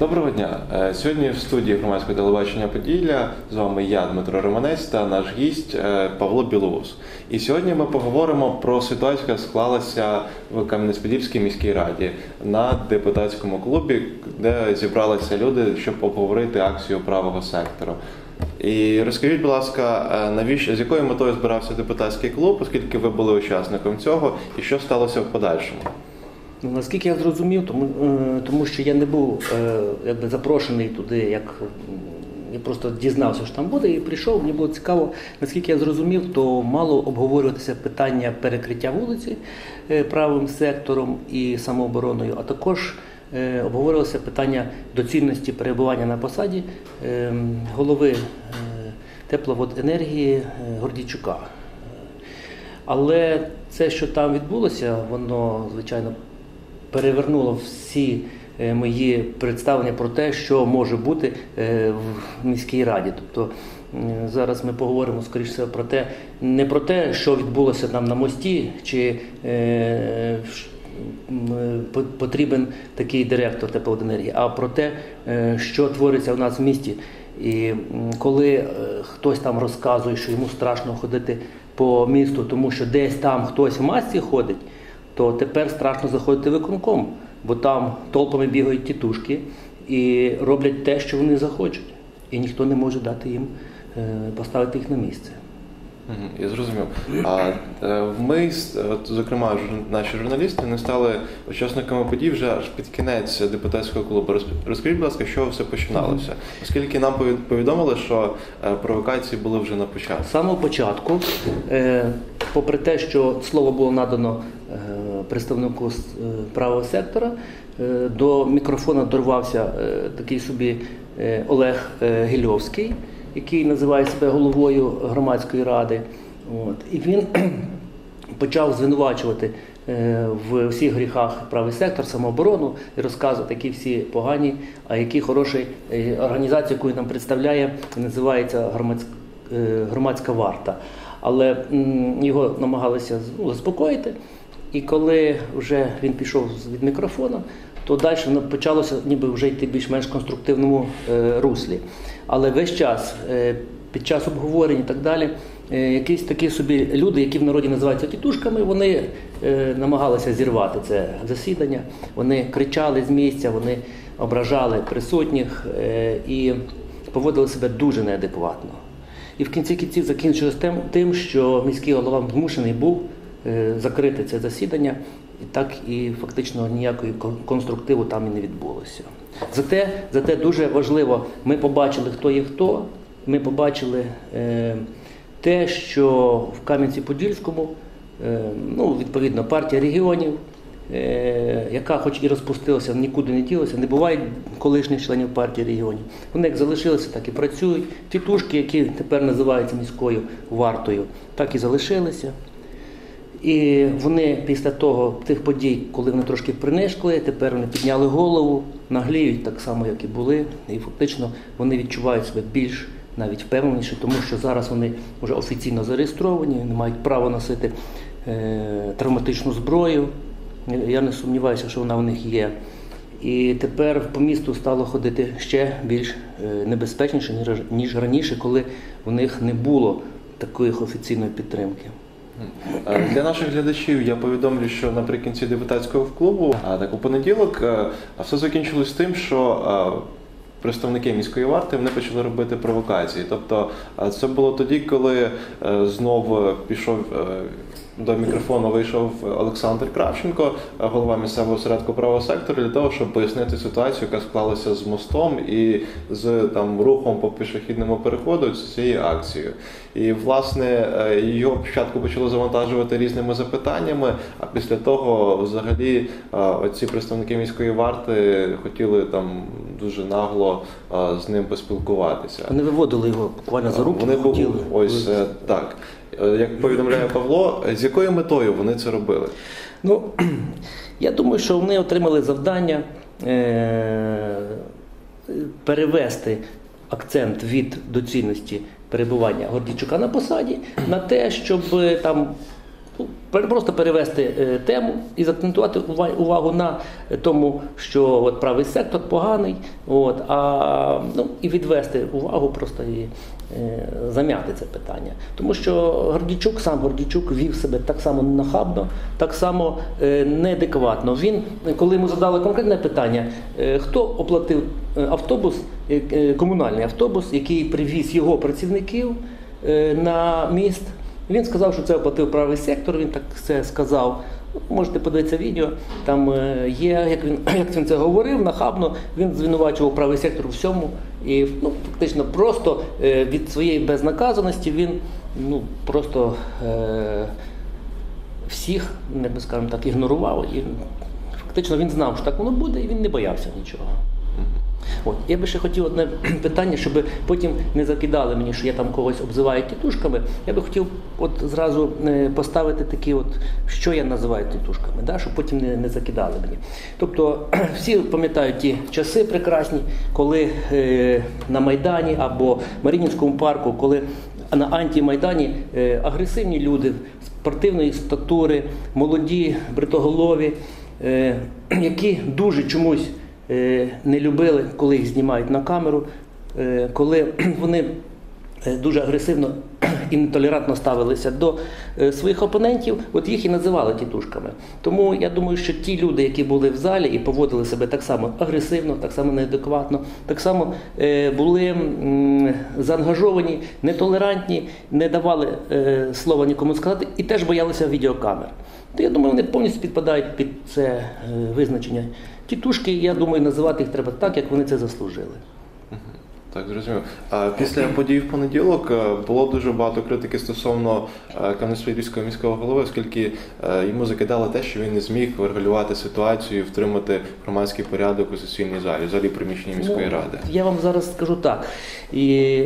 Доброго дня. Е, Сьогодні в студії громадського телебачення Поділля з вами я, Дмитро Романець, та наш гість е, Павло Білоус. І сьогодні ми поговоримо про ситуацію, яка склалася в Кам'янець-Подільській міській раді на депутатському клубі, де зібралися люди, щоб обговорити акцію правого сектору. І розкажіть, будь ласка, е, навіщо з якою метою збирався депутатський клуб, оскільки ви були учасником цього, і що сталося в подальшому? Ну, наскільки я зрозумів, тому, е, тому що я не був е, якби запрошений туди, як я просто дізнався, що там буде, і прийшов. Мені було цікаво, наскільки я зрозумів, то мало обговорюватися питання перекриття вулиці е, правим сектором і самообороною, а також обговорювалося питання доцільності перебування на посаді голови тепловоденергії Гордійчука. Але це, що там відбулося, воно звичайно перевернуло всі е, мої представлення про те, що може бути е, в міській раді. Тобто зараз ми поговоримо скоріше про те, не про те, що відбулося там на мості, чи е, потрібен такий директор теплоенергії, а про те, що твориться у нас в місті. І коли хтось там розказує, що йому страшно ходити по місту, тому що десь там хтось в масці ходить, то тепер страшно заходити в виконком, бо там толпами бігають тітушки і роблять те, що вони захочуть. І ніхто не може дати їм е, поставити їх на місце. Я зрозумів. А е, ми, зокрема, наші журналісти, не стали учасниками подій вже аж під кінець депутатського клубу. Розкажіть, будь ласка, що все починалося? Оскільки нам повідомили, що е, провокації були вже на початку. З самого початку, попри те, що слово було надано представнику е, правого сектора, е, до мікрофона дорвався е, такий собі Олег Гільовський, який називає себе головою громадської ради. От. І він почав звинувачувати в всіх гріхах правий сектор, самооборону і розказувати, які всі погані, а які хороші організація, яку нам представляє, називається громадська, громадська варта. Але його намагалися ну, заспокоїти. І коли вже він пішов від мікрофона, то далі почалося ніби вже йти більш-менш конструктивному е, руслі. Але весь час, е, під час обговорень і так далі, е, якісь такі собі люди, які в народі називаються тітушками, вони намагалися зірвати це засідання. Вони кричали з місця, вони ображали присутніх і поводили себе дуже неадекватно. І в кінці кінців закінчилось тим, що міський голова змушений був закрити це засідання, і так і фактично ніякої конструктиву там і не відбулося. Зате, зате дуже важливо, ми побачили, хто є хто. Ми побачили е, те, що в Кам'янці-Подільському, е, ну, відповідно, партія регіонів, е, яка хоч і розпустилася, нікуди не ділася, не буває колишніх членів партії регіонів. Вони як залишилися, так і працюють. Тітушки, які тепер називаються міською вартою, так і залишилися. І вони після того тих подій, коли вони трошки принишкли, тепер вони підняли голову, нагліють так само, як і були, і фактично вони відчувають себе більш навіть впевненіше, тому що зараз вони вже офіційно зареєстровані, вони мають право носити е, травматичну зброю. Я не сумніваюся, що вона у них є. І тепер по місту стало ходити ще більш е, небезпечніше, ніж раніше, коли в них не було такої офіційної підтримки. Е, Для наших глядачів я повідомлю, що наприкінці депутатського клубу, а так у понеділок, е, все закінчилось тим, що е, представники міської варти вони почали робити провокації. Тобто це було тоді, коли знову знов пішов до мікрофону вийшов Олександр Кравченко, голова місцевого осередку правого сектору, для того, щоб пояснити ситуацію, яка склалася з мостом і з там рухом по пішохідному переходу з цією акцією. І власне е, його спочатку почали завантажувати різними запитаннями, а після того, взагалі, е, оці представники міської варти хотіли там дуже нагло е, з ним поспілкуватися. Вони виводили його буквально за руки. Вони хотіли. ось так. Е, Як повідомляє Павло, з якою метою вони це робили? Ну, я думаю, що вони отримали завдання е- перевести акцент від доцільності перебування Гордійчука на посаді на те, щоб е, там просто перевести е, тему і закцентувати увагу на тому, що от правий сектор поганий, от, а ну, і відвести увагу просто і е, зам'яти це питання. Тому що Гордійчук, сам Гордійчук вів себе так само нахабно, так само е, неадекватно. Він, коли йому задали конкретне питання, е, хто оплатив е, автобус, е, е, комунальний автобус, який привіз його працівників е, на міст. Він сказав, що це оплатив правий сектор. Він так це сказав. Можете подивитися відео. Там е, є, як він як він це говорив, нахабно. Він звинувачував правий сектор у всьому. І ну, фактично просто е, від своєї безнаказаності він ну, просто е, всіх, як би скажемо так, ігнорував. І фактично він знав, що так воно буде, і він не боявся нічого. От я би ще хотів одне питання, щоб потім не закидали мені, що я там когось обзиваю тітушками. Я би хотів от зразу е, поставити такі, от що я називаю тітушками, да, щоб потім не, не закидали мені. Тобто всі пам'ятають ті часи прекрасні, коли е, на Майдані або Марінінському парку, коли на антимайдані е, агресивні люди спортивної статури, молоді, бритоголові, е, які дуже чомусь не любили, коли їх знімають на камеру, е, коли вони е, дуже агресивно і нетолерантно ставилися до е, своїх опонентів, от їх і називали тітушками. Тому я думаю, що ті люди, які були в залі і поводили себе так само агресивно, так само неадекватно, так само е, були заангажовані, нетолерантні, не давали е, слова нікому сказати і теж боялися відеокамер. То я думаю, вони повністю підпадають під це е, визначення. Тітушки, я думаю, називати їх треба так, як вони це заслужили. Так, зрозумів. Після подій в понеділок е, було дуже багато критики стосовно е, Кам'янець-Подільського міського голови, оскільки е, йому закидали те, що він не зміг регулювати ситуацію, і втримати громадський порядок у сесійній залі, взагалі приміщенні міської Ну, ради. Я вам зараз скажу так. І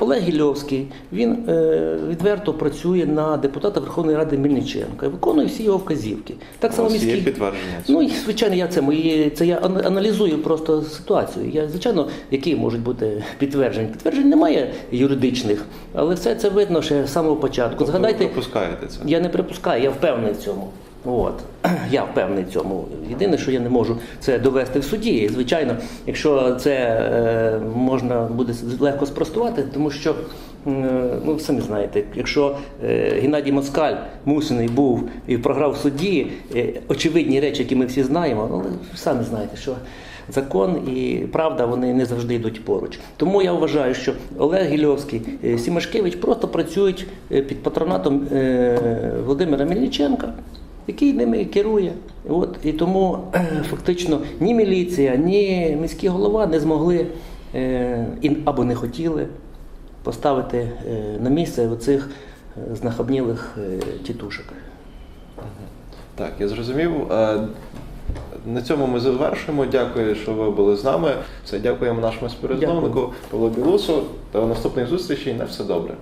Олег Гільовський, він е, відверто працює на депутата Верховної Ради Мельниченка і виконує всі його вказівки. Так само вас є підтвердження? Ну, звичайно, я це мої це я аналізую просто ситуацію. Я звичайно, які можуть бути підтвердження. Підтверджень немає юридичних, але все це видно ще з самого початку. Тобто Згадайте, ви пропускаєте це. я не припускаю, я впевнений в цьому. От. Я впевнений в цьому. Єдине, що я не можу це довести в суді. І, звичайно, якщо це е, можна буде легко спростувати, тому що, е, ну, самі знаєте, якщо е, Геннадій Москаль мусений був і програв в суді, е, очевидні речі, які ми всі знаємо, ну, ви самі знаєте, що закон і правда вони не завжди йдуть поруч. Тому я вважаю, що Олег Гільовський, е, Сімашкевич просто працюють е, під патронатом е, Володимира Мельниченка, який ними керує. От, і тому е, фактично ні міліція, ні міський голова не змогли е, або не хотіли поставити е, на місце оцих знахабнілих тітушок. Так, я зрозумів. На цьому ми завершуємо. Дякую, що ви були з нами. Все, дякуємо нашому співрозмовнику Павлу Білусу. До наступних зустрічей. На все добре.